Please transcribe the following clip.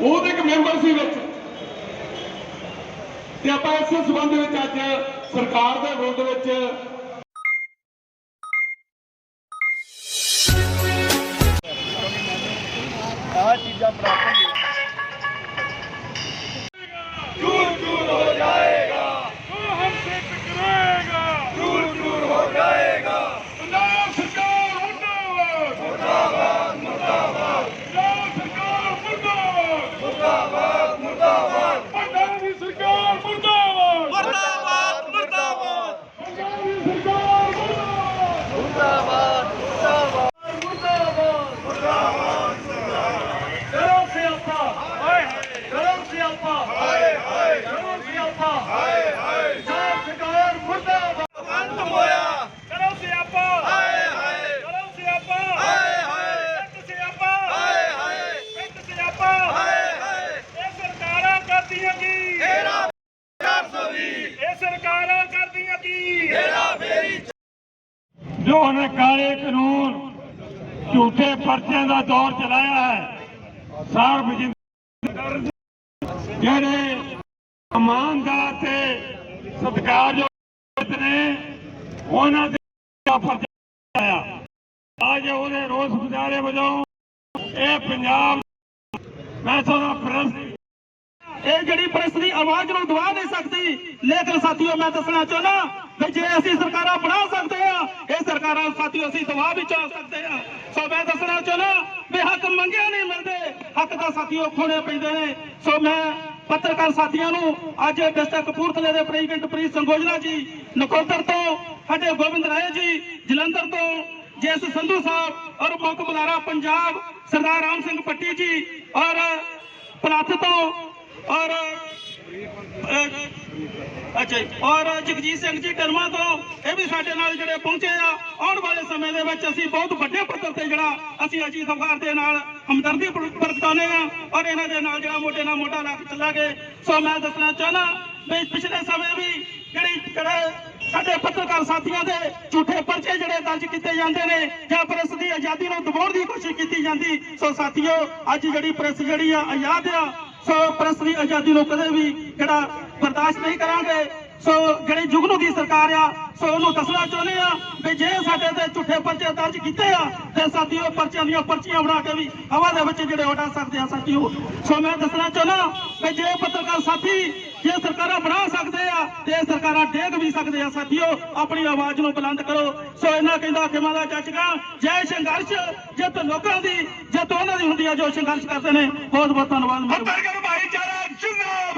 ਉਹਦੇ ਇੱਕ ਮੈਂਬਰ ਸੀ ਵਿੱਚ। ਤੇ ਆਪਾਂ ਇਸ ਸਬੰਧ ਵਿੱਚ ਅੱਜ ਸਰਕਾਰ ਦੇ ਵਿਰੁੱਧ ਵਿੱਚ ਆਹ ਚੀਜ਼ਾਂ ਪ੍ਰਾਪਤ ਜੋ ਉਹਨੇ ਕਾਲੇ ਕਾਨੂੰਨ ਝੂਠੇ ਪਰਚਿਆਂ ਦਾ ਦੌਰ ਚਲਾਇਆ ਹੈ ਸਾਰਵਜਨਿਕ ਜਿਹੜੇ ਇਮਾਨਦਾਰ ਤੇ ਸਤਿਕਾਰਯੋਗ ਨੇ, ਉਹਨਾਂ ਦੇ ਪਰਚਾ ਆਇਆ ਅੱਜ ਉਹਦੇ ਰੋਸ ਗੁਜ਼ਾਰੇ ਵਜੋਂ ਇਹ ਪੰਜਾਬ ਮੈਂ ਤੁਹਾਨੂੰ ਪ੍ਰੈਸ ਇਹ ਜਿਹੜੀ ਪ੍ਰੈਸ ਦੀ ਆਵਾਜ਼ ਨੂੰ ਦਬਾ ਨਹੀਂ ਸਕਦੀ। ਲੇਕਿਨ ਸਾਥੀਓ, ਮੈਂ ਦੱਸਣਾ ਚਾਹੁੰਦਾ ਵੀ ਜੇ ਅਸੀਂ ਸਰਕਾਰਾਂ ਬਣਾ ਸਕਦੇ ਆ, ਇਹ ਸਰਕਾਰਾਂ ਸਾਥੀਓ, ਅਸੀਂ ਦਬਾ ਵੀ ਚਾ ਸਕਦੇ ਆ। ਸੋ ਮੈਂ ਦੱਸਣਾ ਚਾਹੁੰਦਾ ਵੀ ਹੱਕ ਮੰਗਿਆ ਨਹੀਂ ਮਿਲਦੇ। ਹੱਕ ਤਾਂ ਸਾਥੀਓ ਖੋਣੇ ਪੈਂਦੇ ਨੇ। ਸੋ ਮੈਂ ਪੱਤਰਕਾਰ ਸਾਥੀਆਂ ਨੂੰ ਅੱਜ ਡਿਸਟ੍ਰਿਕਟ ਕਪੂਰਥਲੇ ਦੇ ਪ੍ਰੈਜ਼ੀਡੈਂਟ ਪ੍ਰੀਤ ਸੰਗੋਜਲਾ ਜੀ, ਨਕੋਦਰ ਤੋਂ, ਸਾਡੇ ਗੋਬਿੰਦ ਰਾਏ ਜੀ, ਜਲੰਧਰ ਤੋਂ, ਜੈਸ ਸੰਧੂ ਸਾਹਿਬ ਔਰ ਮੁੱਖ ਬੁਲਾਰਾ ਪੰਜਾਬ, ਸਰਦਾਰ ਰਾਮ ਸਿੰਘ ਪੱਟੀ ਜੀ ਔਰ ਪਲੱਥ ਤੋਂ ਔਰ ਅੱਛਾ ਔਰ ਜਗਜੀਤ ਸਿੰਘ ਜੀ ਕਰਮਾ ਤੋਂ ਇਹ ਵੀ ਸਾਡੇ ਨਾਲ ਜਿਹੜੇ ਪਹੁੰਚੇ ਆ, ਆਉਣ ਵਾਲੇ ਸਮੇਂ ਦੇ ਵਿੱਚ ਅਸੀਂ ਬਹੁਤ ਵੱਡੇ ਪੱਧਰ ਤੇ ਜਿਹੜਾ ਅਸੀਂ ਅਜੀਤ ਅਖਬਾਰ ਦੇ ਨਾਲ ਹਮਦਰਦੀ ਪ੍ਰਗਟਾਉਂਦੇ ਆ ਔਰ ਇਹਨਾਂ ਦੇ ਨਾਲ ਜਿਹੜਾ ਮੋਢੇ ਨਾਲ ਮੋਢਾ ਲਾ ਚੱਲਾਂਗੇ। ਸੋ ਮੈਂ ਦੱਸਣਾ ਚਾਹਨਾ ਵੀ ਪਿਛਲੇ ਸਮੇਂ ਵੀ ਜਿਹੜੀ ਜਿਹੜੇ ਸਾਡੇ ਪੱਤਰਕਾਰ ਸਾਥੀਆਂ ਦੇ ਝੂਠੇ ਪਰਚੇ ਜਿਹੜੇ ਦਰਜ ਕੀਤੇ ਜਾਂਦੇ ਨੇ ਜਾਂ ਪ੍ਰੈਸ ਦੀ ਆਜ਼ਾਦੀ ਨੂੰ ਦਬਾਉਣ ਦੀ ਕੋਸ਼ਿਸ਼ ਕੀਤੀ ਜਾਂਦੀ, ਸੋ ਸਾਥੀਓ, ਅੱਜ ਜਿਹੜੀ ਪ੍ਰੈਸ ਜਿਹੜੀ ਆ, ਆਜ਼ਾਦ ਆ ਸੋ ਪ੍ਰੈਸ ਦੀ ਆਜ਼ਾਦੀ ਨੂੰ ਕਦੇ ਵੀ ਜਿਹੜਾ ਬਰਦਾਸ਼ਤ ਨਹੀਂ ਕਰਾਂਗੇ, ਸੋ ਜਿਹੜੇ ਜੁਗਨੂ ਦੀ ਸਰਕਾਰ ਆ, ਸੋ ਉਹਨੂੰ ਦੱਸਣਾ ਚਾਹੁੰਦੇ ਆ ਵੀ ਜੇ ਸਾਡੇ ਤੇ ਝੂਠੇ ਪਰਚੇ ਦਰਜ ਕੀਤੇ ਆ, ਤੇ ਸਾਥੀਓ ਪਰਚਿਆਂ ਦੀਆਂ ਪਰਚੀਆਂ ਬਣਾ ਕੇ ਵੀ ਹਵਾ ਦੇ ਵਿੱਚ ਜਿਹੜੇ ਉਡਾ ਸਕਦੇ ਆ ਸਾਥੀਓ ਸੋ ਮੈਂ ਦੱਸਣਾ ਚਾਹੁੰਦਾ ਵੀ ਜੇ ਪੱਤਰਕਾਰ ਸਾਥੀ ਜੇ ਸਰਕਾਰਾਂ ਬਣਾ ਸਕਦੇ ਆ, ਤੇ ਇਹ ਸਰਕਾਰਾਂ ਡੇਗ ਵੀ ਸਕਦੇ ਆ। ਸਾਥੀਓ, ਆਪਣੀ ਆਵਾਜ਼ ਨੂੰ ਬੁਲੰਦ ਕਰੋ। ਸੋ ਇਹਨਾਂ ਕਹਿੰਦਾ ਖਿਮਾ ਦਾ ਜੱਜਗਾ ਜੈ ਸੰਘਰਸ਼ ਜਿੱਤ ਲੋਕਾਂ ਦੀ ਜਿੱਤ ਉਹਨਾਂ ਦੀ ਹੁੰਦੀ ਆ ਜੋ ਸੰਘਰਸ਼ ਕਰਦੇ ਨੇ, ਬਹੁਤ ਬਹੁਤ ਧੰਨਵਾਦ। ਭਾਈਚਾਰਾ, ਜਿੰਦਾਬਾਦ!